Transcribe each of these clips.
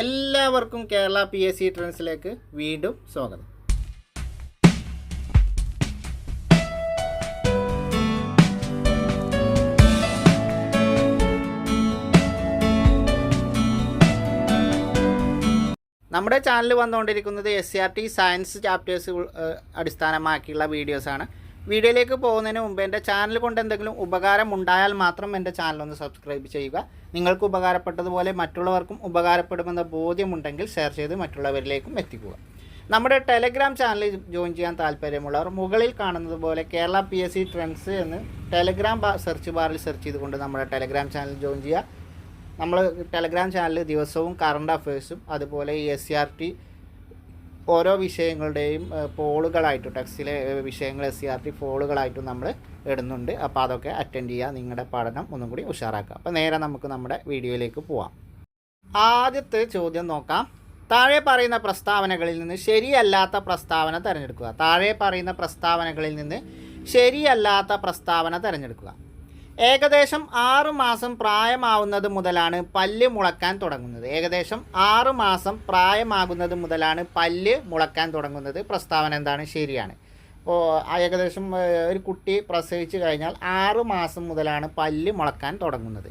എല്ലാവർക്കും Kerala P S C ട്രെൻഡ്സിലേക്ക് വീണ്ടും സ്വാഗതം. നമ്മുടെ ചാനൽ വന്നുകൊണ്ടിരിക്കുന്നത് S C R T science chapters അടിസ്ഥാനമാക്കിയുള്ള വീഡിയോസാണ് വീഡിയോയിലേക്ക് പോകുന്നതിന് മുമ്പ് എന്റെ ചാനൽ കൊണ്ട് എന്തെങ്കിലും ഉപകാരം ഉണ്ടായാൽ മാത്രം എന്റെ ചാനൽ ഒന്ന് സബ്സ്ക്രൈബ് ചെയ്യുക. നിങ്ങൾക്ക് ഉപകാരപ്പെട്ടതുപോലെ മറ്റുള്ളവർക്കും ഉപകാരപ്പെടുമെന്ന ബോധ്യമുണ്ടെങ്കിൽ ഷെയർ ചെയ്ത് മറ്റുള്ളവരിലേക്കും എത്തിക്കുക. നമ്മുടെ ടെലഗ്രാം ചാനലിൽ ജോയിൻ ചെയ്യാൻ താല്പര്യമുള്ളവർ മുകളിൽ കാണുന്നത് പോലെ Kerala P S C trends എന്ന് ടെലഗ്രാം സെർച്ച് ബാറിൽ സെർച്ച് ചെയ്തുകൊണ്ട് നമ്മുടെ ടെലഗ്രാം ചാനൽ ജോയിൻ ചെയ്യുക. നമ്മൾ ടെലഗ്രാം ചാനലിൽ ദിവസവും കറണ്ട് അഫയേഴ്സും അതുപോലെ എസ് സി ആർ ടി ഓരോ വിഷയങ്ങളുടെയും പോളുകളായിട്ടും ടെക്സ്റ്റിലെ വിഷയങ്ങൾ എസ് സി ആർ ടി പോളുകളായിട്ടും നമ്മൾ ഇടുന്നുണ്ട്. അപ്പോൾ അതൊക്കെ അറ്റൻഡ് ചെയ്യുക നിങ്ങളുടെ പഠനം ഒന്നും കൂടി ഉഷാറാക്കുക അപ്പോൾ നേരെ നമുക്ക് നമ്മുടെ വീഡിയോയിലേക്ക് പോവാം. ആദ്യത്തെ ചോദ്യം നോക്കാം. താഴെ പറയുന്ന പ്രസ്താവനകളിൽ നിന്ന് ശരിയല്ലാത്ത പ്രസ്താവന തിരഞ്ഞെടുക്കുക. താഴെ പറയുന്ന പ്രസ്താവനകളിൽ നിന്ന് ശരിയല്ലാത്ത പ്രസ്താവന തിരഞ്ഞെടുക്കുക. ഏകദേശം ആറ് മാസം പ്രായമാവുന്നത് മുതലാണ് പല്ല് മുളക്കാൻ തുടങ്ങുന്നത്. ഏകദേശം ആറ് മാസം പ്രായമാകുന്നത് മുതലാണ് പല്ല് മുളക്കാൻ തുടങ്ങുന്നത്. പ്രസ്താവന എന്താണ്? ശരിയാണ്. അപ്പോൾ ഏകദേശം ഒരു കുട്ടി പ്രസവിച്ച് കഴിഞ്ഞാൽ ആറ് മാസം മുതലാണ് പല്ല് മുളക്കാൻ തുടങ്ങുന്നത്.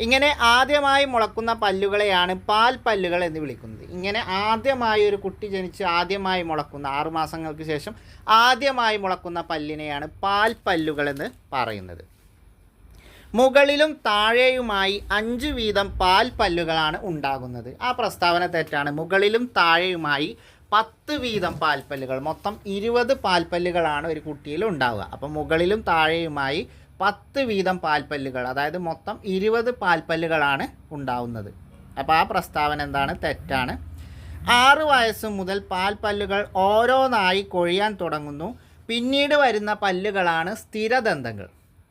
ഇങ്ങനെ ആദ്യമായി മുളക്കുന്ന പല്ലുകളെയാണ് പാൽ പല്ലുകൾ എന്ന് വിളിക്കുന്നത്. ഇങ്ങനെ ആദ്യമായി ഒരു കുട്ടി ജനിച്ച് ആദ്യമായി മുളക്കുന്ന ആറുമാസങ്ങൾക്ക് ശേഷം ആദ്യമായി മുളക്കുന്ന പല്ലിനെയാണ് പാൽ പല്ലുകൾ എന്ന് പറയുന്നത്. മുകളിലും താഴെയുമായി അഞ്ച് വീതം പാൽ പല്ലുകളാണ് ഉണ്ടാകുന്നത്. ആ പ്രസ്താവന തെറ്റാണ്. മുകളിലും താഴെയുമായി പത്ത് വീതം പാൽപ്പല്ലുകൾ മൊത്തം ഇരുപത് പാൽപ്പല്ലുകളാണ് ഒരു കുട്ടിയിൽ ഉണ്ടാവുക. അപ്പം മുകളിലും താഴെയുമായി പത്ത് വീതം പാൽപ്പല്ലുകൾ അതായത് മൊത്തം ഇരുപത് പാൽപ്പല്ലുകളാണ് ഉണ്ടാവുന്നത്. അപ്പോൾ ആ പ്രസ്താവന എന്താണ്? തെറ്റാണ്. ആറ് വയസ്സ് മുതൽ പാൽപ്പല്ലുകൾ ഓരോന്നായി കൊഴിയാൻ തുടങ്ങുന്നു. പിന്നീട് വരുന്ന പല്ലുകളാണ് സ്ഥിരദന്തങ്ങൾ.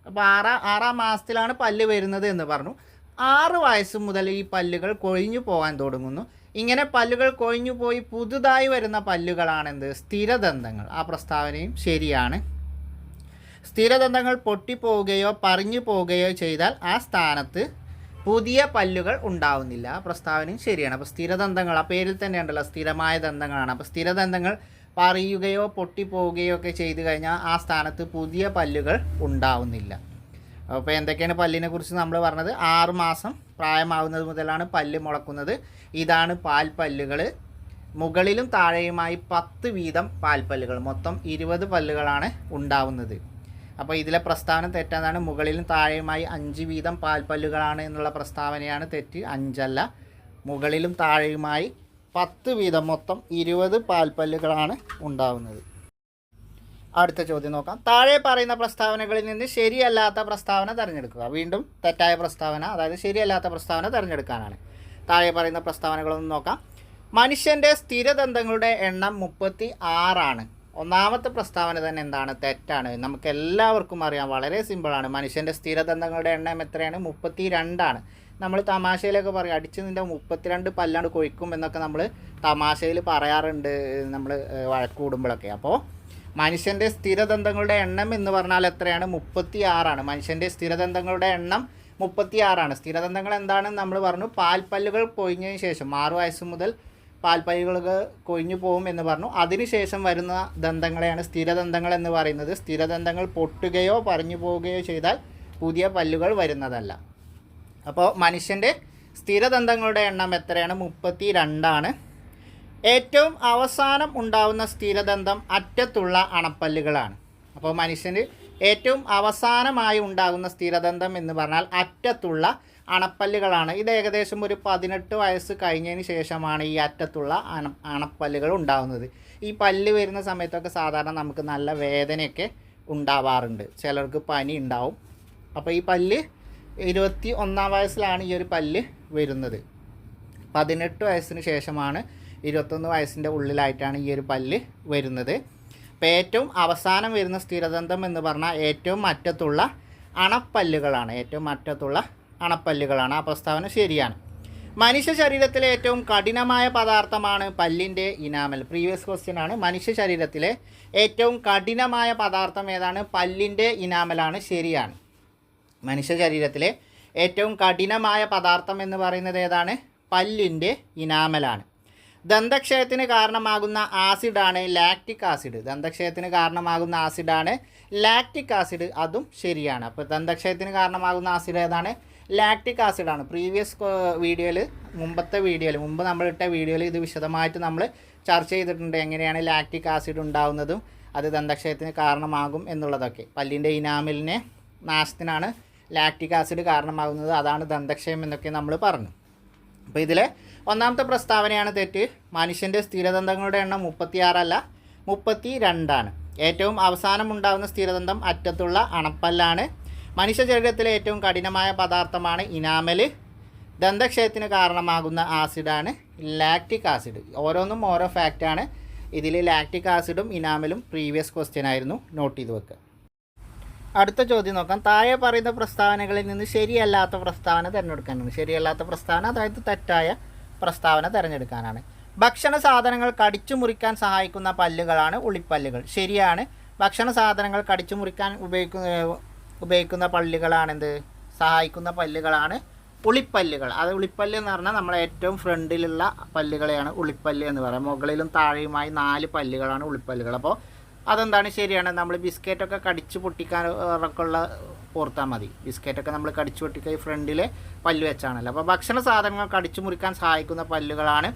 അപ്പോൾ ആറാം ആറാം മാസത്തിലാണ് പല്ല് വരുന്നത് എന്ന് പറഞ്ഞു. ആറ് വയസ്സ് മുതൽ ഈ പല്ലുകൾ കൊഴിഞ്ഞു പോകാൻ തുടങ്ങുന്നു. ഇങ്ങനെ പല്ലുകൾ കൊഴിഞ്ഞു പോയി പുതുതായി വരുന്ന പല്ലുകളാണെന്ത്? സ്ഥിരദന്തങ്ങൾ. ആ പ്രസ്താവനയും ശരിയാണ്. സ്ഥിരദന്തങ്ങൾ പൊട്ടിപ്പോവുകയോ പറഞ്ഞു പോവുകയോ ചെയ്താൽ ആ സ്ഥാനത്ത് പുതിയ പല്ലുകൾ ഉണ്ടാവുന്നില്ല. ആ പ്രസ്താവനയും ശരിയാണ്. അപ്പോൾ സ്ഥിരദന്തങ്ങൾ ആ പേരിൽ തന്നെ ഉണ്ടല്ലോ സ്ഥിരമായ ദന്തങ്ങളാണ്. അപ്പോൾ സ്ഥിരദന്തങ്ങൾ പറയുകയോ പൊട്ടിപ്പോവുകയോ ഒക്കെ ചെയ്തു കഴിഞ്ഞാൽ ആ സ്ഥാനത്ത് പുതിയ പല്ലുകൾ ഉണ്ടാവുന്നില്ല. അപ്പോൾ എന്തൊക്കെയാണ് പല്ലിനെ കുറിച്ച് നമ്മൾ പറഞ്ഞത്? ആറ് മാസം പ്രായമാവുന്നത് മുതലാണ് പല്ല് മുളക്കുന്നത്. ഇതാണ് പാൽപ്പല്ലുകൾ മുകളിലും താഴെയുമായി പത്ത് വീതം പാൽപ്പല്ലുകൾ മൊത്തം ഇരുപത് പല്ലുകളാണ് ഉണ്ടാവുന്നത്. അപ്പോൾ ഇതിലെ പ്രസ്താവന തെറ്റാതാണ്. മുകളിലും താഴെയുമായി അഞ്ച് വീതം പാൽപ്പല്ലുകളാണ് എന്നുള്ള പ്രസ്താവനയാണ് തെറ്റ്. അഞ്ചല്ല. മുകളിലും താഴെയുമായി പത്ത് വീതം മൊത്തം ഇരുപത് പാൽപ്പല്ലുകളാണ് ഉണ്ടാവുന്നത്. അടുത്ത ചോദ്യം നോക്കാം. താഴെ പറയുന്ന പ്രസ്താവനകളിൽ നിന്ന് ശരിയല്ലാത്ത പ്രസ്താവന തിരഞ്ഞെടുക്കുക. വീണ്ടും തെറ്റായ പ്രസ്താവന അതായത് ശരിയല്ലാത്ത പ്രസ്താവന തിരഞ്ഞെടുക്കാനാണ്. താഴെ പറയുന്ന പ്രസ്താവനകളൊന്നും നോക്കാം. മനുഷ്യന്റെ സ്ഥിരദന്തങ്ങളുടെ എണ്ണം മുപ്പത്തി ആറാണ് ഒന്നാമത്തെ പ്രസ്താവന തന്നെ എന്താണ്? തെറ്റാണ്. നമുക്ക് എല്ലാവർക്കും അറിയാം. വളരെ സിമ്പിളാണ്. മനുഷ്യന്റെ സ്ഥിരദന്തങ്ങളുടെ എണ്ണം എത്രയാണ്? മുപ്പത്തി രണ്ടാണ് നമ്മൾ തമാശയിലൊക്കെ പറയും അടിച്ച് നിന്റെ മുപ്പത്തിരണ്ട് പല്ലാണ്ട് കൊഴിക്കും എന്നൊക്കെ നമ്മൾ തമാശയിൽ പറയാറുണ്ട് നമ്മൾ വഴക്ക് കൂടുമ്പോഴൊക്കെ അപ്പോൾ മനുഷ്യന്റെ സ്ഥിരദന്തങ്ങളുടെ എണ്ണം എന്ന് പറഞ്ഞാൽ എത്രയാണ്? മുപ്പത്തി ആറാണ് മനുഷ്യന്റെ സ്ഥിരദന്തങ്ങളുടെ എണ്ണം മുപ്പത്തി ആറാണ് സ്ഥിരദന്തങ്ങൾ എന്താണെന്ന് നമ്മൾ പറഞ്ഞു. പാൽപ്പല്ലുകൾ കൊഴിഞ്ഞതിന് ശേഷം ആറു വയസ്സ് മുതൽ പാൽപ്പല്ലുകൾ കൊഴിഞ്ഞു പോകും എന്ന് പറഞ്ഞു. അതിനുശേഷം വരുന്ന ദന്തങ്ങളെയാണ് സ്ഥിരദന്തങ്ങൾ എന്ന് പറയുന്നത്. സ്ഥിരദന്തങ്ങൾ പൊട്ടുകയോ പറഞ്ഞു പോവുകയോ ചെയ്താൽ പുതിയ പല്ലുകൾ വരുന്നതല്ല. അപ്പോൾ മനുഷ്യന്റെ സ്ഥിരദന്തങ്ങളുടെ എണ്ണം എത്രയാണ്? മുപ്പത്തി രണ്ടാണ് ഏറ്റവും അവസാനം ഉണ്ടാവുന്ന സ്ഥിരദന്തം അറ്റത്തുള്ള അണപ്പല്ലുകളാണ്. അപ്പോൾ മനുഷ്യന് ഏറ്റവും അവസാനമായി ഉണ്ടാകുന്ന സ്ഥിരദന്തം എന്ന് പറഞ്ഞാൽ അറ്റത്തുള്ള അണപ്പല്ലുകളാണ്. ഇത് ഏകദേശം ഒരു പതിനെട്ട് വയസ്സ് കഴിഞ്ഞതിന് ശേഷമാണ് ഈ അറ്റത്തുള്ള അണ അണപ്പല്ലുകൾ ഉണ്ടാകുന്നത് ഈ പല്ല് വരുന്ന സമയത്തൊക്കെ സാധാരണ നമുക്ക് നല്ല വേദനയൊക്കെ ഉണ്ടാവാറുണ്ട്. ചിലർക്ക് പനി ഉണ്ടാവും. അപ്പോൾ ഈ പല്ല് ഇരുപത്തി ഒന്നാം വയസ്സിലാണ് ഈ ഒരു പല്ല് വരുന്നത്. പതിനെട്ട് വയസ്സിന് ശേഷമാണ് ഇരുപത്തൊന്ന് വയസ്സിന്റെ ഉള്ളിലായിട്ടാണ് ഈ ഒരു പല്ല് വരുന്നത്. അപ്പോൾ ഏറ്റവും അവസാനം വരുന്ന സ്ഥിരദന്തം എന്ന് പറഞ്ഞാൽ ഏറ്റവും അറ്റത്തുള്ള അണപ്പല്ലുകളാണ്. ഏറ്റവും അറ്റത്തുള്ള അണപ്പല്ലുകളാണ്. ആ പ്രസ്താവന ശരിയാണ്. മനുഷ്യ ശരീരത്തിലെ ഏറ്റവും കഠിനമായ പദാർത്ഥമാണ് പല്ലിന്റെ ഇനാമൽ. പ്രീവിയസ് ക്വസ്റ്റ്യൻ ആണ്. മനുഷ്യ ശരീരത്തിലെ ഏറ്റവും കഠിനമായ പദാർത്ഥം ഏതാണ്? പല്ലിന്റെ ഇനാമലാണ്. ശരിയാണ്. മനുഷ്യ ശരീരത്തിലെ ഏറ്റവും കഠിനമായ പദാർത്ഥം എന്ന് പറയുന്നത് ഏതാണ്? പല്ലിന്റെ ഇനാമലാണ്. ദന്തക്ഷയത്തിന് കാരണമാകുന്ന ആസിഡാണ് ലാക്റ്റിക് ആസിഡ്. ദന്തക്ഷയത്തിന് കാരണമാകുന്ന ആസിഡാണ് ലാക്റ്റിക് ആസിഡ്. അതും ശരിയാണ്. അപ്പോൾ ദന്തക്ഷയത്തിന് കാരണമാകുന്ന ആസിഡ് ഏതാണ്? ലാക്റ്റിക് ആസിഡാണ്. പ്രീവിയസ് വീഡിയോയിൽ മുമ്പത്തെ വീഡിയോയിൽ മുമ്പ് നമ്മളിട്ട വീഡിയോയിൽ ഇത് വിശദമായിട്ട് നമ്മൾ ചർച്ച ചെയ്തിട്ടുണ്ട്. എങ്ങനെയാണ് ലാക്റ്റിക് ആസിഡ് ഉണ്ടാകുന്നതും അത് ദന്തക്ഷയത്തിന് കാരണമാകും എന്നുള്ളതൊക്കെ. പല്ലിന്റെ ഇനാമിലിനെ നാശത്തിനാണ് ലാക്റ്റിക് ആസിഡ് കാരണമാകുന്നത് അതാണ് ദന്തക്ഷയം എന്നൊക്കെ നമ്മൾ പറഞ്ഞു. അപ്പോൾ ഇതിൽ ഒന്നാമത്തെ പ്രസ്താവനയാണ് തെറ്റ്. മനുഷ്യന്റെ സ്ഥിരദന്തങ്ങളുടെ എണ്ണം മുപ്പത്തിയാറല്ല മുപ്പത്തി രണ്ടാണ് ഏറ്റവും അവസാനം ഉണ്ടാകുന്ന സ്ഥിരദന്തം അറ്റത്തുള്ള അണപ്പല്ലാണ്. മനുഷ്യ ശരീരത്തിലെ ഏറ്റവും കഠിനമായ പദാർത്ഥമാണ് ഇനാമൽ ദന്തക്ഷയത്തിന് കാരണമാകുന്ന ആസിഡാണ് ലാക്റ്റിക് ആസിഡ്. ഓരോന്നും ഓരോ ഫാക്റ്റാണ്. ഇതിൽ ലാക്റ്റിക് ആസിഡും ഇനാമലും പ്രീവിയസ് ക്വസ്റ്റ്യൻ ആയിരുന്നു. നോട്ട് ചെയ്ത് വെക്കുക അടുത്ത ചോദ്യം നോക്കാം. താഴെ പറയുന്ന പ്രസ്താവനകളിൽ നിന്ന് ശരിയല്ലാത്ത പ്രസ്താവന തിരഞ്ഞെടുക്കാനാണ്. ശരിയല്ലാത്ത പ്രസ്താവന അതായത് തെറ്റായ പ്രസ്താവന തിരഞ്ഞെടുക്കാനാണ്. ഭക്ഷണ സാധനങ്ങൾ കടിച്ചു മുറിക്കാൻ സഹായിക്കുന്ന പല്ലുകളാണ് ഉളിപ്പല്ലുകൾ ശരിയാണ്. ഭക്ഷണ സാധനങ്ങൾ കടിച്ചു മുറിക്കാൻ ഉപയോഗിക്കുന്ന ഉപയോഗിക്കുന്ന പല്ലുകളാണെന്ത്? സഹായിക്കുന്ന പല്ലുകളാണ് ഉളിപ്പല്ലുകൾ. അത് ഉളിപ്പല്ല് എന്ന് പറഞ്ഞാൽ നമ്മളെ ഏറ്റവും ഫ്രണ്ടിലുള്ള പല്ലുകളെയാണ് ഉളിപ്പല്ല് എന്ന് പറയുന്നത് മുകളിലും താഴെയുമായി നാല് പല്ലുകളാണ് ഉളിപ്പല്ലുകൾ. അപ്പോൾ അതെന്താണ് ശരിയാണ്? നമ്മൾ ബിസ്ക്കറ്റൊക്കെ കടിച്ചു പൊട്ടിക്കാൻ ഒക്കെ ഉള്ള ഓർത്താൽ മതി. ബിസ്ക്കറ്റൊക്കെ നമ്മൾ കടിച്ചു പൊട്ടിക്കാൻ ഫ്രണ്ടിൽ പല്ല് വെച്ചാണല്ലോ. അപ്പോൾ ഭക്ഷണ സാധനങ്ങൾ കടിച്ചു മുറിക്കാൻ സഹായിക്കുന്ന പല്ലുകളാണ്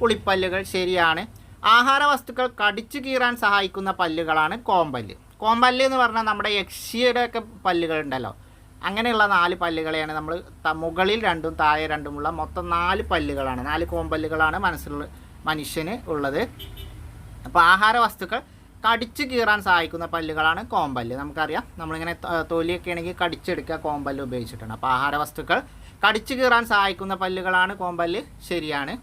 പുളിപ്പല്ലുകൾ ശരിയാണ്. ആഹാര വസ്തുക്കൾ കടിച്ചു കീറാൻ സഹായിക്കുന്ന പല്ലുകളാണ് കോമ്പല്ല്. കോമ്പല്ല് എന്ന് പറഞ്ഞാൽ നമ്മുടെ യക്ഷിയുടെ ഒക്കെ പല്ലുകളുണ്ടല്ലോ. അങ്ങനെയുള്ള നാല് പല്ലുകളെയാണ് നമ്മൾ മുകളിൽ രണ്ടും താഴെ രണ്ടുമുള്ള മൊത്തം നാല് പല്ലുകളാണ്. നാല് കോമ്പല്ലുകളാണ് മനസ്സിലുള്ള മനുഷ്യന് ഉള്ളത്. അപ്പോൾ ആഹാര വസ്തുക്കൾ കടിച്ചു കീറാൻ സഹായിക്കുന്ന പല്ലുകളാണ് കോമ്പല്ല്. നമുക്കറിയാം നമ്മളിങ്ങനെ തൊലിയൊക്കെ ആണെങ്കിൽ കടിച്ചെടുക്കുക കോമ്പല്ല് ഉപയോഗിച്ചിട്ടുണ്ട് അപ്പോൾ ആഹാര വസ്തുക്കൾ കടിച്ചു കീറാൻ സഹായിക്കുന്ന പല്ലുകളാണ് കോമ്പല്ല്. ശരിയാണ്.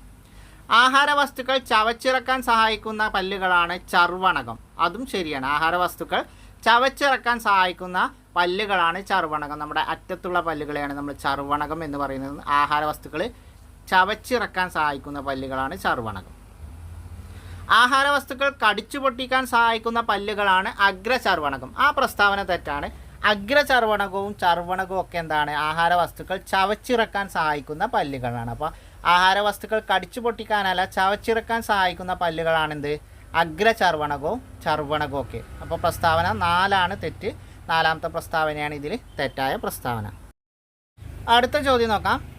ആഹാര വസ്തുക്കൾ ചവച്ചിറക്കാൻ സഹായിക്കുന്ന പല്ലുകളാണ് ചർവണകം. അതും ശരിയാണ്. ആഹാര വസ്തുക്കൾ ചവച്ചിറക്കാൻ സഹായിക്കുന്ന പല്ലുകളാണ് ചർവണകം. നമ്മുടെ അറ്റത്തുള്ള പല്ലുകളെയാണ് നമ്മൾ ചർവണകം എന്ന് പറയുന്നത്. ആഹാര വസ്തുക്കൾ ചവച്ചിറക്കാൻ സഹായിക്കുന്ന പല്ലുകളാണ് ചർവണകം. ആഹാര വസ്തുക്കൾ കടിച്ചു പൊട്ടിക്കാൻ സഹായിക്കുന്ന പല്ലുകളാണ് അഗ്രചർവണകം. ആ പ്രസ്താവന തെറ്റാണ്. അഗ്രചർവണകവും ചർവണകവും ഒക്കെ എന്താണ്? ആഹാര വസ്തുക്കൾ ചവച്ചിറക്കാൻ സഹായിക്കുന്ന പല്ലുകളാണ്. അപ്പോൾ ആഹാര വസ്തുക്കൾ കടിച്ചു പൊട്ടിക്കാനല്ല ചവച്ചിറക്കാൻ സഹായിക്കുന്ന പല്ലുകളാണെന്ത്? അഗ്രചർവണകവും ചർവണകവും ഒക്കെ. അപ്പോൾ പ്രസ്താവന നാലാണ് തെറ്റ്. നാലാമത്തെ പ്രസ്താവനയാണ് ഇതിൽ തെറ്റായ പ്രസ്താവന. അടുത്ത ചോദ്യം നോക്കാം.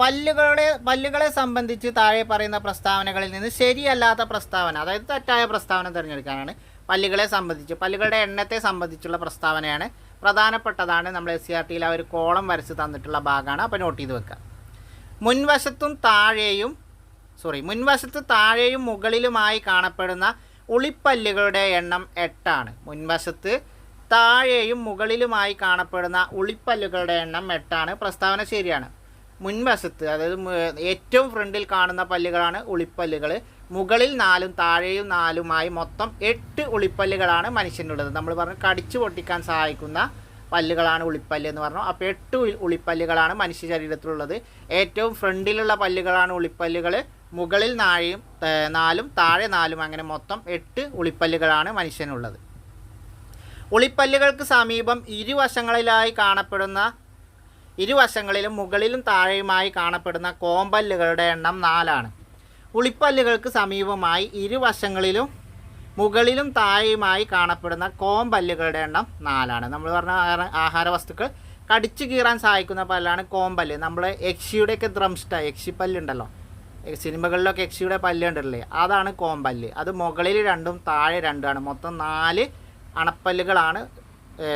പല്ലുകളുടെ പല്ലുകളെ സംബന്ധിച്ച് താഴെ പറയുന്ന പ്രസ്താവനകളിൽ നിന്ന് ശരിയല്ലാത്ത പ്രസ്താവന അതായത് തെറ്റായ പ്രസ്താവന തിരഞ്ഞെടുക്കാനാണ് പല്ലുകളെ സംബന്ധിച്ച് പല്ലുകളുടെ എണ്ണത്തെ സംബന്ധിച്ചുള്ള പ്രസ്താവനയാണ് പ്രധാനപ്പെട്ടതാണ് നമ്മൾ എസ് സി ആർ ടിയിൽ ആ ഒരു കോളം വരച്ച് തന്നിട്ടുള്ള ഭാഗമാണ്. അപ്പോൾ നോട്ട് ചെയ്ത് വെക്കുക മുൻവശത്തും താഴെയും സോറി മുൻവശത്ത് താഴെയും മുകളിലുമായി കാണപ്പെടുന്ന ഉളിപ്പല്ലുകളുടെ എണ്ണം എട്ടാണ്. മുൻവശത്ത് താഴെയും മുകളിലുമായി കാണപ്പെടുന്ന ഉളിപ്പല്ലുകളുടെ എണ്ണം എട്ടാണ്. പ്രസ്താവന ശരിയാണ്. മുൻവശത്ത് അതായത് ഏറ്റവും ഫ്രണ്ടിൽ കാണുന്ന പല്ലുകളാണ് ഉളിപ്പല്ലുകൾ മുകളിൽ നാലും താഴെയും നാലുമായി മൊത്തം എട്ട് ഉളിപ്പല്ലുകളാണ് മനുഷ്യനുള്ളത്. നമ്മൾ പറഞ്ഞു കടിച്ചു പൊട്ടിക്കാൻ സഹായിക്കുന്ന പല്ലുകളാണ് ഉളിപ്പല്ല് എന്ന് പറഞ്ഞു. അപ്പോൾ എട്ട് ഉളിപ്പല്ലുകളാണ് മനുഷ്യ ശരീരത്തിലുള്ളത്. ഏറ്റവും ഫ്രണ്ടിലുള്ള പല്ലുകളാണ് ഉളിപ്പല്ലുകൾ മുകളിൽ നാഴയും നാലും താഴെ നാലും അങ്ങനെ മൊത്തം എട്ട് ഉളിപ്പല്ലുകളാണ് മനുഷ്യനുള്ളത്. ഉളിപ്പല്ലുകൾക്ക് സമീപം ഇരുവശങ്ങളിലായി കാണപ്പെടുന്ന ഇരുവശങ്ങളിലും മുകളിലും താഴെയുമായി കാണപ്പെടുന്ന കോമ്പല്ലുകളുടെ എണ്ണം നാലാണ്. ഉളിപ്പല്ലുകൾക്ക് സമീപമായി ഇരുവശങ്ങളിലും മുകളിലും താഴെയുമായി കാണപ്പെടുന്ന കോമ്പല്ലുകളുടെ എണ്ണം നാലാണ്. നമ്മൾ പറഞ്ഞ ആഹാര- വസ്തുക്കൾ കടിച്ചു കീറാൻ സഹായിക്കുന്ന പല്ലാണ് കോമ്പല്ല്. നമ്മൾ യക്ഷിയുടെയൊക്കെ ദ്രംഷ്ട യക്ഷിപ്പല്ലുണ്ടല്ലോ പല്ലുണ്ടല്ലോ. സിനിമകളിലൊക്കെ യക്ഷിയുടെ പല്ല് ഉണ്ടല്ലേ അതാണ് കോമ്പല്ല്. അത് മുകളിൽ രണ്ടും താഴെ രണ്ടുമാണ്. മൊത്തം നാല് അണപ്പല്ലുകളാണ്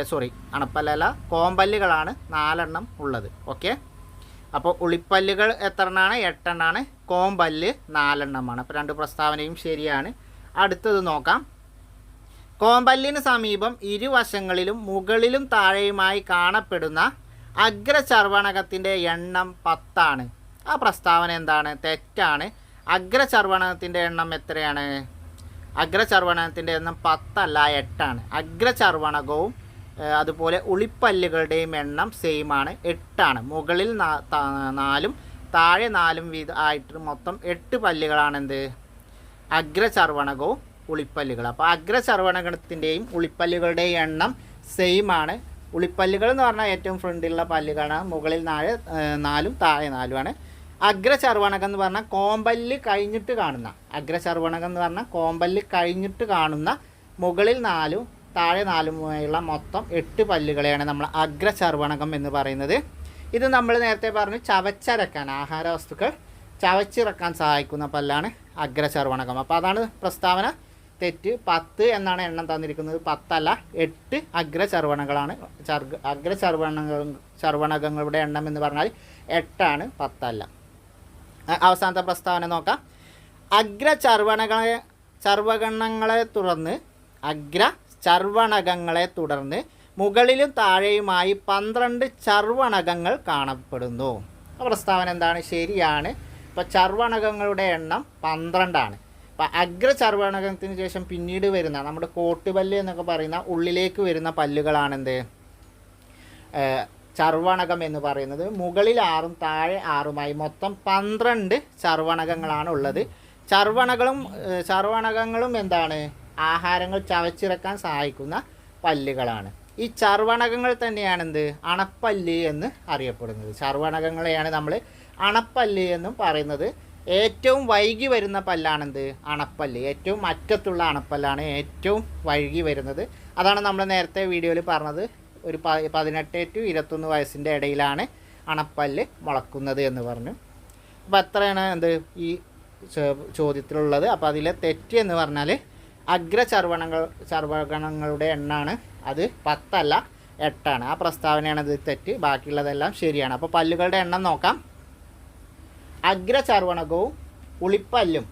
സോറി അണപ്പല്ലല്ല കോമ്പല്ലുകളാണ് നാലെണ്ണം ഉള്ളത്. ഓക്കെ അപ്പോൾ ഉളിപ്പല്ലുകൾ എത്ര എണ്ണമാണ് എട്ടെണ്ണമാണ് കോമ്പല്ല് നാലെണ്ണമാണ്. അപ്പോൾ രണ്ട് പ്രസ്താവനയും ശരിയാണ്. അടുത്തത് നോക്കാം. കോമ്പല്ലിന് സമീപം ഇരുവശങ്ങളിലും മുകളിലും താഴെയുമായി കാണപ്പെടുന്ന അഗ്രചർവണകത്തിന്റെ എണ്ണം പത്താണ്. ആ പ്രസ്താവന എന്താണ്? തെറ്റാണ്. അഗ്രചർവണകത്തിന്റെ എണ്ണം എത്രയാണ്? അഗ്രചർവണകത്തിന്റെ എണ്ണം പത്തല്ല എട്ടാണ്. അഗ്രചർവണകവും അതുപോലെ ഉളിപ്പല്ലുകളുടെയും എണ്ണം സെയിം ആണ്. എട്ടാണ്. മുകളിൽ നാലും താഴെ നാലും വീത ആയിട്ട് മൊത്തം എട്ട് പല്ലുകളാണെന്ത് അഗ്രചർവണകവും ഉളിപ്പല്ലുകൾ. അപ്പോൾ അഗ്രചർവണകത്തിന്റെയും ഉളിപ്പല്ലുകളുടെയും എണ്ണം സെയിം ആണ്. ഉളിപ്പല്ലുകൾ എന്ന് പറഞ്ഞാൽ ഏറ്റവും ഫ്രണ്ടിലുള്ള പല്ലുകളാണ്. മുകളിൽ നാല് നാലും താഴെ നാലുമാണ് അഗ്രചർവണകം എന്ന് പറഞ്ഞാൽ കോമ്പല്ല് കഴിഞ്ഞിട്ട് കാണുന്ന. അഗ്രചർവണകം എന്ന് പറഞ്ഞാൽ കോമ്പല്ല് കഴിഞ്ഞിട്ട് കാണുന്ന മുകളിൽ നാലും താഴെ നാലുമായുള്ള മൊത്തം എട്ട് പല്ലുകളെയാണ് നമ്മൾ അഗ്രചർവണകം എന്ന് പറയുന്നത്. ഇത് നമ്മൾ നേരത്തെ പറഞ്ഞു ചവച്ചരക്കാൻ ആഹാര വസ്തുക്കൾ ചവച്ചിറക്കാൻ സഹായിക്കുന്ന പല്ലാണ് അഗ്രചർവണകം. അപ്പോൾ അതാണ് പ്രസ്താവന. തെറ്റ് പത്ത് എന്നാണ് എണ്ണം തന്നിരിക്കുന്നത്. പത്തല്ല എട്ട് അഗ്രചർവണകളാണ്. ചർഗ അഗ്രചർവണകൾ ചർവണകങ്ങളുടെ എണ്ണം എന്ന് പറഞ്ഞാൽ എട്ടാണ് പത്തല്ല. അവസാനത്തെ പ്രസ്താവന നോക്കാം. അഗ്രചർവണകളെ ചർവഗണങ്ങളെ തുടർന്ന് അഗ്ര ചർവണകങ്ങളെ തുടർന്ന് മുകളിലും താഴെയുമായി പന്ത്രണ്ട് ചർവണകങ്ങൾ കാണപ്പെടുന്നു. പ്രസ്താവന എന്താണ്? ശരിയാണ്. ഇപ്പോൾ ചർവണകങ്ങളുടെ എണ്ണം പന്ത്രണ്ടാണ്. അഗ്ര ചർവണകത്തിന് ശേഷം പിന്നീട് വരുന്ന നമ്മുടെ കോട്ടുപല്ല് എന്നൊക്കെ പറയുന്ന ഉള്ളിലേക്ക് വരുന്ന പല്ലുകളാണെന്ത്? ചർവണകം എന്ന് പറയുന്നത്. മുകളിൽ ആറും താഴെ ആറുമായി മൊത്തം പന്ത്രണ്ട് ചർവണകങ്ങളാണ് ഉള്ളത്. ചർവണകളും ചർവണകങ്ങളും എന്താണ്? ആഹാരങ്ങൾ ചവച്ചിറക്കാൻ സഹായിക്കുന്ന പല്ലുകളാണ്. ഈ ചർവണകങ്ങൾ തന്നെയാണ് എന്ത് അണപ്പല്ല് എന്ന് അറിയപ്പെടുന്നത്. ചർവണകങ്ങളെയാണ് നമ്മൾ അണപ്പല്ല് എന്നും പറയുന്നത്. ഏറ്റവും വൈകി വരുന്ന പല്ലാണെന്ത്? അണപ്പല്ല്. ഏറ്റവും അറ്റത്തുള്ള അണപ്പല്ലാണ് ഏറ്റവും വൈകി വരുന്നത്. അതാണ് നമ്മൾ നേരത്തെ വീഡിയോയിൽ പറഞ്ഞത്. ഒരു പതിനെട്ട് ടു ഇരുപത്തൊന്ന് വയസ്സിന്റെ ഇടയിലാണ് അണപ്പല്ല് മുളക്കുന്നത് എന്ന് പറഞ്ഞു. അപ്പോൾ അത്രയാണ് എന്ത് ഈ ചോദ്യത്തിലുള്ളത്. അപ്പോൾ അതിലെ തെറ്റ് എന്ന് പറഞ്ഞാൽ അഗ്ര ചർവണങ്ങൾ ചർവഗണങ്ങളുടെ എണ്ണാണ്. അത് പത്തല്ല എട്ടാണ്. ആ പ്രസ്താവനയാണ് ഇത് തെറ്റ്. ബാക്കിയുള്ളതെല്ലാം ശരിയാണ്. അപ്പോൾ പല്ലുകളുടെ എണ്ണം നോക്കാം. അഗ്രചർവണകവും ഉളിപ്പല്ലും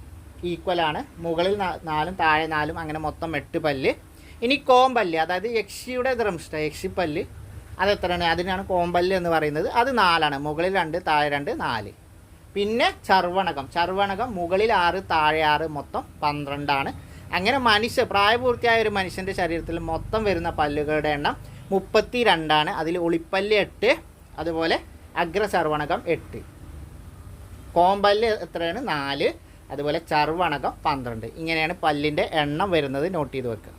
ഈക്വലാണ് മുകളിൽ നാലും താഴെ നാലും അങ്ങനെ മൊത്തം എട്ട് പല്ല്. ഇനി കോമ്പല്ല് അതായത് യക്ഷിയുടെ ദ്രംഷ്ട യക്ഷിപ്പല്ല്. അത് എത്രയാണ്? അതിനാണ് കോമ്പല്ല് എന്ന് പറയുന്നത്. അത് നാലാണ്. മുകളിൽ രണ്ട് താഴെ രണ്ട് നാല്. പിന്നെ ചർവണകം. ചർവണകം മുകളിൽ ആറ് താഴെ ആറ് മൊത്തം പന്ത്രണ്ടാണ്. അങ്ങനെ മനുഷ്യ പ്രായപൂർത്തിയായ ഒരു മനുഷ്യന്റെ ശരീരത്തിൽ മൊത്തം വരുന്ന പല്ലുകളുടെ എണ്ണം മുപ്പത്തി രണ്ടാണ് അതിൽ ഒളിപ്പല്ല് എട്ട് അതുപോലെ അഗ്രചർവണകം എട്ട്. കോമ്പല്ല് എത്രയാണ്? നാല് അതുപോലെ ചർവണകം പന്ത്രണ്ട്. ഇങ്ങനെയാണ് പല്ലിന്റെ എണ്ണം വരുന്നത് നോട്ട് ചെയ്ത് വെക്കുക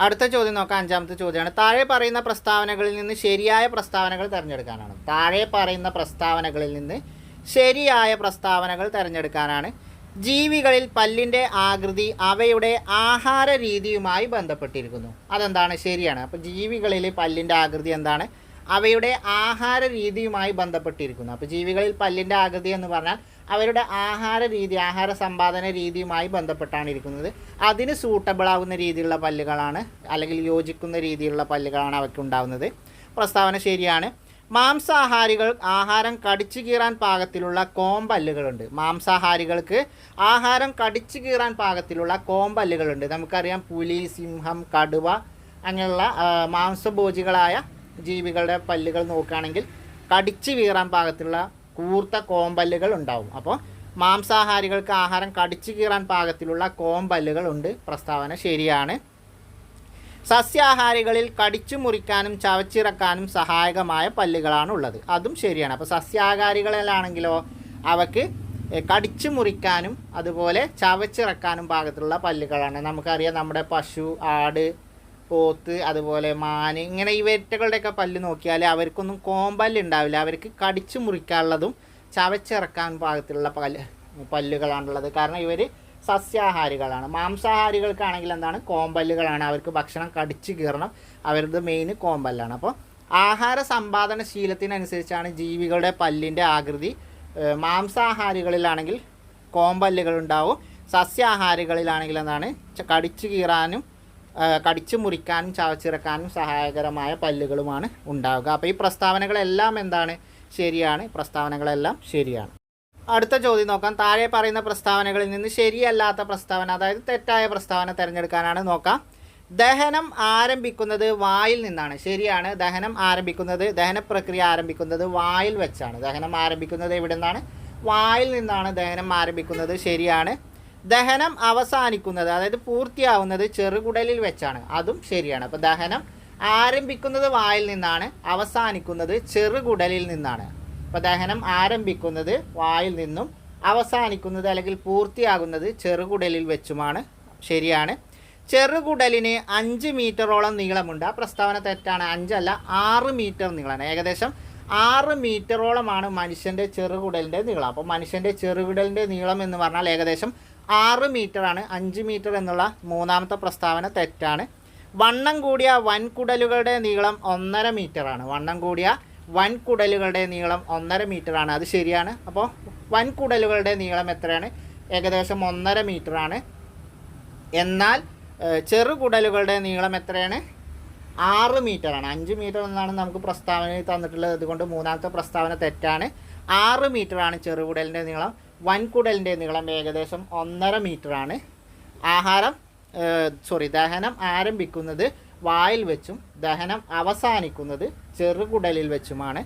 അടുത്ത ചോദ്യം നോക്കാം. അഞ്ചാമത്തെ ചോദ്യമാണ്. താഴെ പറയുന്ന പ്രസ്താവനകളിൽ നിന്ന് ശരിയായ പ്രസ്താവനകൾ തിരഞ്ഞെടുക്കാനാണ്. താഴെ പറയുന്ന പ്രസ്താവനകളിൽ നിന്ന് ശരിയായ പ്രസ്താവനകൾ തിരഞ്ഞെടുക്കാനാണ് ജീവികളിൽ പല്ലിന്റെ ആകൃതി അവയുടെ ആഹാര രീതിയുമായി ബന്ധപ്പെട്ടിരിക്കുന്നു. അതെന്താണ്? ശരിയാണ്. അപ്പോൾ ജീവികളിൽ പല്ലിന്റെ ആകൃതി എന്താണ്? അവയുടെ ആഹാര രീതിയുമായി ബന്ധപ്പെട്ടിരിക്കുന്നു. അപ്പോൾ ജീവികളിൽ പല്ലിന്റെ ആകൃതി എന്ന് പറഞ്ഞാൽ അവരുടെ ആഹാര രീതി ആഹാര സമ്പാദന രീതിയുമായി ബന്ധപ്പെട്ടാണ് ഇരിക്കുന്നത്. അതിന് സൂട്ടബിൾ ആവുന്ന രീതിയിലുള്ള പല്ലുകളാണ് അല്ലെങ്കിൽ യോജിക്കുന്ന രീതിയിലുള്ള പല്ലുകളാണ് അവയ്ക്ക് ഉണ്ടാവുന്നത്. പ്രസ്താവന ശരിയാണ്. മാംസാഹാരികൾ ആഹാരം കടിച്ചു കീറാൻ പാകത്തിലുള്ള കോമ്പല്ലുകളുണ്ട്. മാംസാഹാരികൾക്ക് ആഹാരം കടിച്ചു കീറാൻ പാകത്തിലുള്ള കോമ്പല്ലുകളുണ്ട്. നമുക്കറിയാം പുലി സിംഹം കടുവ അങ്ങനെയുള്ള മാംസഭോജികളായ ജീവികളുടെ പല്ലുകൾ നോക്കുകയാണെങ്കിൽ കടിച്ചു കീറാൻ പാകത്തിലുള്ള കൂർത്ത കോമ്പല്ലുകൾ ഉണ്ടാവും. അപ്പോൾ മാംസാഹാരികൾക്ക് ആഹാരം കടിച്ചു കീറാൻ പാകത്തിലുള്ള കോമ്പല്ലുകൾ ഉണ്ട്. പ്രസ്താവന ശരിയാണ്. സസ്യാഹാരികളിൽ കടിച്ചു മുറിക്കാനും ചവച്ചിറക്കാനും സഹായകമായ പല്ലുകളാണ് ഉള്ളത് അതും ശരിയാണ്. അപ്പോൾ സസ്യാഹാരികളിലാണെങ്കിലോ അവക്ക് കടിച്ചു മുറിക്കാനും അതുപോലെ ചവച്ചിറക്കാനും പാകത്തിലുള്ള പല്ലുകളാണ്. നമുക്കറിയാം നമ്മുടെ പശു ആട് പോത്ത് അതുപോലെ മാന് ഇങ്ങനെ ഇവറ്റകളുടെയൊക്കെ പല്ല് നോക്കിയാൽ അവർക്കൊന്നും കോമ്പല്ല് ഉണ്ടാവില്ല അവർക്ക് കടിച്ചു മുറിക്കാനുള്ളതും ചവച്ചിറക്കാൻ പാകത്തിലുള്ള പല്ല് പല്ലുകളാണുള്ളത്. കാരണം ഇവർ സസ്യാഹാരികളാണ്. മാംസാഹാരികൾക്കാണെങ്കിൽ എന്താണ്? കോമ്പല്ലുകളാണ്. അവർക്ക് ഭക്ഷണം കടിച്ചു കീറണം. അവരുടെ മെയിൻ കോമ്പല്ലാണ്. അപ്പോൾ ആഹാര സമ്പാദന ശീലത്തിനനുസരിച്ചാണ് ജീവികളുടെ പല്ലിന്റെ ആകൃതി. മാംസാഹാരികളിലാണെങ്കിൽ കോമ്പല്ലുകൾ ഉണ്ടാവും സസ്യാഹാരികളിലാണെങ്കിൽ എന്താണ്? കടിച്ചു കീറാനും കടിച്ചു മുറിക്കാനും ചവച്ചിറക്കാനും സഹായകരമായ പല്ലുകളുമാണ് ഉണ്ടാവുക. അപ്പോൾ ഈ പ്രസ്താവനകളെല്ലാം എന്താണ്? ശരിയാണ്. പ്രസ്താവനകളെല്ലാം ശരിയാണ്. അടുത്ത ചോദ്യം നോക്കാം. താഴെ പറയുന്ന പ്രസ്താവനകളിൽ നിന്ന് ശരിയല്ലാത്ത പ്രസ്താവന അതായത് തെറ്റായ പ്രസ്താവന തിരഞ്ഞെടുക്കാനാണ് നോക്കാം. ദഹനം ആരംഭിക്കുന്നത് വായിൽ നിന്നാണ്. ശരിയാണ്. ദഹനം ആരംഭിക്കുന്നത് ദഹന പ്രക്രിയ ആരംഭിക്കുന്നത് വായിൽ വെച്ചാണ്. ദഹനം ആരംഭിക്കുന്നത് എവിടെ നിന്നാണ് വായിൽ നിന്നാണ് ദഹനം ആരംഭിക്കുന്നത്. ശരിയാണ്. ദഹനം അവസാനിക്കുന്നത് അതായത് പൂർത്തിയാവുന്നത് ചെറുകുടലിൽ വെച്ചാണ്. അതും ശരിയാണ്. അപ്പോൾ ദഹനം ആരംഭിക്കുന്നത് വായിൽ നിന്നാണ് അവസാനിക്കുന്നത് ചെറുകുടലിൽ നിന്നാണ്. അപ്പോൾ ദഹനം ആരംഭിക്കുന്നത് വായിൽ നിന്നും അവസാനിക്കുന്നത് അല്ലെങ്കിൽ പൂർത്തിയാകുന്നത് ചെറുകുടലിൽ വെച്ചുമാണ്. ശരിയാണ്. ചെറുകുടലിന് അഞ്ച് മീറ്ററോളം നീളമുണ്ട്. ആ പ്രസ്താവന തെറ്റാണ്. അഞ്ചല്ല ആറ് മീറ്റർ നീളമാണ്. ഏകദേശം ആറ് മീറ്ററോളമാണ് മനുഷ്യന്റെ ചെറുകുടലിന്റെ നീളം. അപ്പോൾ മനുഷ്യന്റെ ചെറുകുടലിന്റെ നീളം എന്ന് പറഞ്ഞാൽ ഏകദേശം ആറ് മീറ്ററാണ്. അഞ്ച് മീറ്റർ എന്നുള്ള മൂന്നാമത്തെ പ്രസ്താവന തെറ്റാണ്. വണ്ണം കൂടിയ വൻകുടലുകളുടെ നീളം ഒന്നര മീറ്ററാണ്. വണ്ണം കൂടിയ വൻകുടലുകളുടെ നീളം ഒന്നര മീറ്ററാണ് അത് ശരിയാണ്. അപ്പോൾ വൻകുടലുകളുടെ നീളം എത്രയാണ്? ഏകദേശം ഒന്നര മീറ്ററാണ് എന്നാൽ ചെറുകുടലുകളുടെ നീളം എത്രയാണ്? ആറ് മീറ്ററാണ് അഞ്ച് മീറ്റർ എന്നാണ് നമുക്ക് പ്രസ്താവന തന്നിട്ടുള്ളത്. അതുകൊണ്ട് മൂന്നാമത്തെ പ്രസ്താവന തെറ്റാണ്. ആറ് മീറ്ററാണ് ചെറുകുടലിന്റെ നീളം. വൻകുടലിന്റെ നീളം ഏകദേശം ഒന്നര മീറ്ററാണ് ആഹാരം സോറി ദഹനം ആരംഭിക്കുന്നത് വായിൽ വെച്ചും ദഹനം അവസാനിക്കുന്നത് ചെറുകുടലിൽ വെച്ചുമാണ്.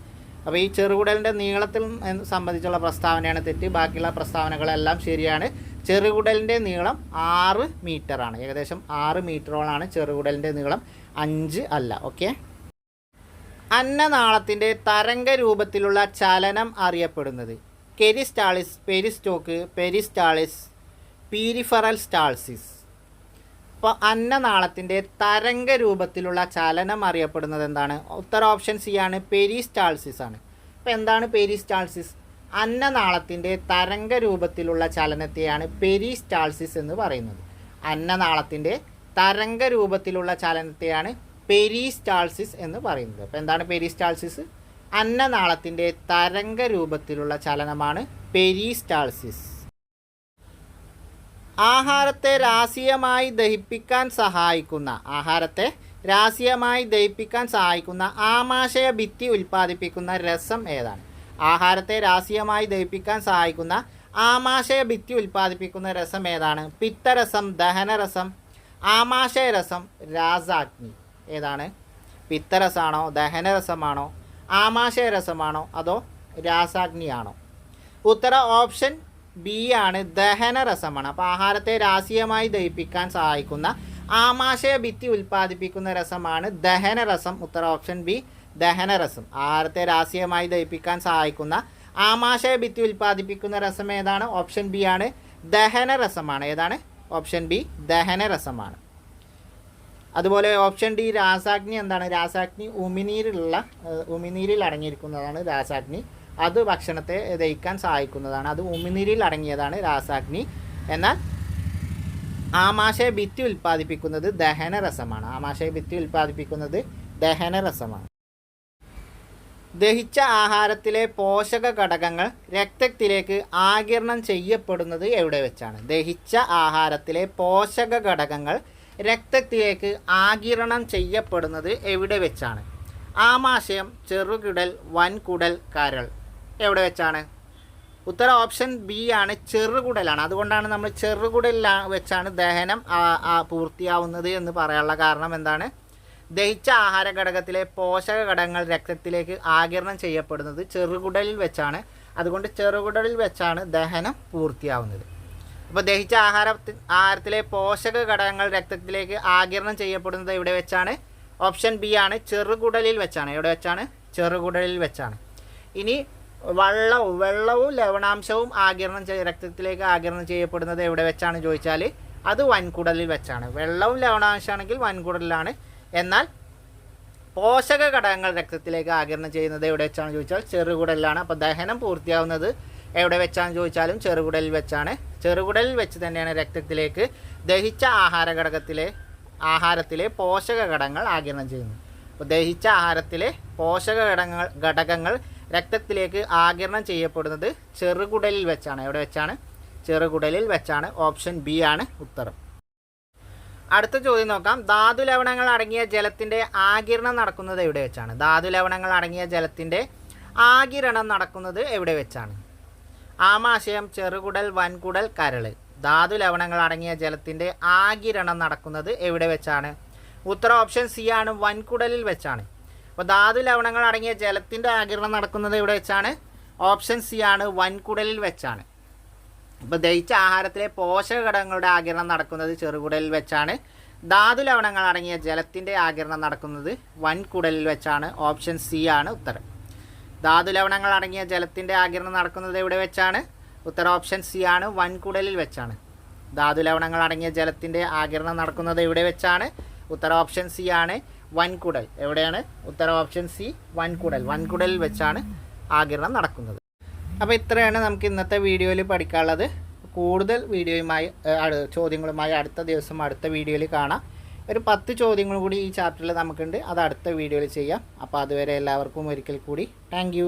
അപ്പോൾ ഈ ചെറുകുടലിന്റെ നീളത്തിൽ സംബന്ധിച്ചുള്ള പ്രസ്താവനയാണ് തെറ്റ്. ബാക്കിയുള്ള പ്രസ്താവനകളെല്ലാം ശരിയാണ്. ചെറുകുടലിന്റെ നീളം ആറ് മീറ്ററാണ് ഏകദേശം ആറ് മീറ്ററോളാണ് ചെറുകുടലിന്റെ നീളം. അഞ്ച് അല്ല. ഓക്കെ? അന്നനാളത്തിന്റെ തരംഗ രൂപത്തിലുള്ള ചലനം അറിയപ്പെടുന്നത്. കെരിസ്റ്റാളിസ് പെരിസ്റ്റോക്ക് പെരിസ്റ്റാളിസ് പീരിഫറൽ സ്റ്റാൾസിസ്. അപ്പോൾ അന്നനാളത്തിന്റെ തരംഗ രൂപത്തിലുള്ള ചലനം അറിയപ്പെടുന്നത് എന്താണ്? ഉത്തര ഓപ്ഷൻ സി ആണ് പെരിസ്റ്റാൾസിസ് ആണ്. അപ്പോൾ എന്താണ് പെരിസ്റ്റാൾസിസ് അന്നനാളത്തിന്റെ തരംഗ രൂപത്തിലുള്ള ചലനത്തെയാണ് പെരിസ്റ്റാൾസിസ് എന്ന് പറയുന്നത്. അന്നനാളത്തിന്റെ തരംഗ രൂപത്തിലുള്ള ചലനത്തെയാണ് പെരിസ്റ്റാൾസിസ് എന്ന് പറയുന്നത്. അപ്പോൾ എന്താണ് പെരിസ്റ്റാൾസിസ് അന്നനാളത്തിന്റെ തരംഗ രൂപത്തിലുള്ള ചലനമാണ് പെരിസ്റ്റാൾസിസ് ആഹാരത്തെ രാസീയമായി ദഹിപ്പിക്കാൻ സഹായിക്കുന്ന ആഹാരത്തെ രാസീയമായി ദഹിപ്പിക്കാൻ സഹായിക്കുന്ന ആമാശയ ഭിത്തി ഉൽപ്പാദിപ്പിക്കുന്ന രസം ഏതാണ്? ആഹാരത്തെ രാസീയമായി ദഹിപ്പിക്കാൻ സഹായിക്കുന്ന ആമാശയ ഭിത്തി ഉൽപ്പാദിപ്പിക്കുന്ന രസം ഏതാണ്? പിത്തരസം ദഹനരസം ആമാശയ രസം രാസാഗ്നി ഏതാണ്? പിത്തരസാണോ ദഹനരസമാണോ ആമാശയ രസമാണോ അതോ രാസാഗ്നിയാണോ? ഉത്തര ഓപ്ഷൻ ബി ആണ് ദഹനരസമാണ് അപ്പോൾ ആഹാരത്തെ രാസീയമായി ദഹിപ്പിക്കാൻ സഹായിക്കുന്ന ആമാശയ ഭിത്തി ഉൽപ്പാദിപ്പിക്കുന്ന രസമാണ് ദഹനരസം ഉത്തര ഓപ്ഷൻ ബി ദഹനരസം ആഹാരത്തെ രാസീയമായി ദഹിപ്പിക്കാൻ സഹായിക്കുന്ന ആമാശയ ഭിത്തി ഉൽപ്പാദിപ്പിക്കുന്ന രസം ഏതാണ്? ഓപ്ഷൻ ബി ആണ് ദഹനരസമാണ് ഏതാണ്? ഓപ്ഷൻ ബി ദഹനരസമാണ് അതുപോലെ ഓപ്ഷൻ ഡി രാസാഗ്നി എന്താണ്? രാസാഗ്നി ഉമിനീരിലുള്ള ഉമിനീരിൽ അടങ്ങിയിരിക്കുന്നതാണ് രാസാഗ്നി. അത് ഭക്ഷണത്തെ ദഹിക്കാൻ സഹായിക്കുന്നതാണ്. അത് ഉമിനീരിൽ അടങ്ങിയതാണ് രാസാഗ്നി. എന്നാൽ ആമാശയ ഭിത്തി ഉൽപ്പാദിപ്പിക്കുന്നത് ദഹനരസമാണ് ആമാശയ ഭിത്തി ഉൽപ്പാദിപ്പിക്കുന്നത് ദഹനരസമാണ് ദഹിച്ച ആഹാരത്തിലെ പോഷക ഘടകങ്ങൾ രക്തത്തിലേക്ക് ആകിരണം ചെയ്യപ്പെടുന്നത് എവിടെ വെച്ചാണ്? ദഹിച്ച ആഹാരത്തിലെ പോഷക ഘടകങ്ങൾ രക്തത്തിലേക്ക് ആകിരണം ചെയ്യപ്പെടുന്നത് എവിടെ വെച്ചാണ്? ആമാശയം ചെറുകിടൽ വൻകുടൽ കരൾ. എവിടെ വെച്ചാണ്? ഉത്തര ഓപ്ഷൻ ബി ആണ് ചെറുകുടലാണ്. അതുകൊണ്ടാണ് നമ്മൾ ചെറുകുടലിൽ വെച്ചാണ് ദഹനം പൂർത്തിയാവുന്നത് എന്ന് പറയാനുള്ള കാരണം എന്താണ്? ദഹിച്ച ആഹാര ഘടകത്തിലെ പോഷക ഘടകങ്ങൾ രക്തത്തിലേക്ക് ആകിരണം ചെയ്യപ്പെടുന്നത് ചെറുകുടലിൽ വെച്ചാണ്. അതുകൊണ്ട് ചെറുകുടലിൽ വെച്ചാണ് ദഹനം പൂർത്തിയാവുന്നത്. അപ്പോൾ ദഹിച്ച ആഹാര ആഹാരത്തിലെ പോഷക ഘടകങ്ങൾ രക്തത്തിലേക്ക് ആകിരണം ചെയ്യപ്പെടുന്നത് എവിടെ വെച്ചാണ്? ഓപ്ഷൻ ബി ആണ് ചെറുകുടലിൽ വെച്ചാണ്. എവിടെ വെച്ചാണ്? ചെറുകുടലിൽ വെച്ചാണ്. ഇനി വെള്ളവും വെള്ളവും ലവണാംശവും ആകിരണം ചെയ്യ രക്തത്തിലേക്ക് ആകിരണം ചെയ്യപ്പെടുന്നത് എവിടെ വെച്ചാണ് ചോദിച്ചാൽ അത് വൻകുടലിൽ വെച്ചാണ്. വെള്ളവും ലവണാംശമാണെങ്കിൽ വൻകുടലിലാണ്. എന്നാൽ പോഷക ഘടകങ്ങൾ രക്തത്തിലേക്ക് ആകിരണം ചെയ്യുന്നത് എവിടെ വെച്ചാണ് ചോദിച്ചാൽ ചെറുകുടലിലാണ്. അപ്പോൾ ദഹനം പൂർത്തിയാവുന്നത് എവിടെ വെച്ചാന്ന് ചോദിച്ചാലും ചെറുകുടലിൽ വെച്ചാണ്. ചെറുകുടലിൽ വെച്ച് തന്നെയാണ് രക്തത്തിലേക്ക് ദഹിച്ച ആഹാര ഘടകത്തിലെ ആഹാരത്തിലെ പോഷക ഘടകങ്ങൾ ആകിരണം ചെയ്യുന്നത്. അപ്പോൾ ദഹിച്ച ആഹാരത്തിലെ പോഷക ഘടകങ്ങൾ ഘടകങ്ങൾ രക്തത്തിലേക്ക് ആകിരണം ചെയ്യപ്പെടുന്നത് ചെറുകുടലിൽ വെച്ചാണ്. എവിടെ വെച്ചാണ്? ചെറുകുടലിൽ വെച്ചാണ്. ഓപ്ഷൻ ബി ആണ് ഉത്തരം. അടുത്ത ചോദ്യം നോക്കാം. ധാതു ലവണങ്ങൾ അടങ്ങിയ ജലത്തിന്റെ ആകിരണം നടക്കുന്നത് എവിടെ വെച്ചാണ്? ധാതു ലവണങ്ങൾ അടങ്ങിയ ജലത്തിന്റെ ആകിരണം നടക്കുന്നത് എവിടെ വെച്ചാണ്? ആമാശയം ചെറുകുടൽ വൻകുടൽ കരൾ ധാതു ലവണങ്ങൾ അടങ്ങിയ ജലത്തിന്റെ ആകിരണം നടക്കുന്നത് എവിടെ വെച്ചാണ്? ഉത്തര ഓപ്ഷൻ സി ആണ്. വൻകുടലിൽ വെച്ചാണ്. അപ്പോൾ ധാതു ലവണങ്ങൾ അടങ്ങിയ ജലത്തിന്റെ ആകിരണം നടക്കുന്നത് എവിടെ വെച്ചാണ്? ഓപ്ഷൻ സി ആണ് വൻകുടലിൽ വെച്ചാണ്. ഇപ്പോൾ ദഹിച്ച ആഹാരത്തിലെ പോഷക ഘടകങ്ങളുടെ ആകിരണം നടക്കുന്നത് ചെറുകുടലിൽ വെച്ചാണ്. ധാതു ലവണങ്ങൾ അടങ്ങിയ ജലത്തിന്റെ ആകിരണം നടക്കുന്നത് വൻകുടലിൽ വെച്ചാണ്. ഓപ്ഷൻ സി ആണ് ഉത്തരം. ധാതു ലവണങ്ങൾ അടങ്ങിയ ജലത്തിന്റെ ആകിരണം നടക്കുന്നത് എവിടെ വെച്ചാണ്? ഉത്തരം ഓപ്ഷൻ സി ആണ് വൻകുടലിൽ വെച്ചാണ്. ധാതു ലവണങ്ങൾ അടങ്ങിയ ജലത്തിന്റെ ആകിരണം നടക്കുന്നത് എവിടെ വെച്ചാണ്? ഉത്തരം ഓപ്ഷൻ സി ആണ് വൻകുടൽ. എവിടെയാണ്? ഉത്തര ഓപ്ഷൻ സി വൻകുടൽ. വൻകുടലിൽ വെച്ചാണ് ആകിരണം നടക്കുന്നത്. അപ്പോൾ ഇത്രയാണ് നമുക്ക് ഇന്നത്തെ വീഡിയോയിൽ പഠിക്കാനുള്ളത്. കൂടുതൽ വീഡിയോയുമായി ചോദ്യങ്ങളുമായി അടുത്ത ദിവസം അടുത്ത വീഡിയോയിൽ കാണാം. ഒരു പത്ത് ചോദ്യങ്ങൾ കൂടി ഈ ചാപ്റ്ററിൽ നമുക്കുണ്ട്. അത് അടുത്ത വീഡിയോയിൽ ചെയ്യാം. അപ്പോൾ അതുവരെ എല്ലാവർക്കും ഒരിക്കൽ കൂടി താങ്ക്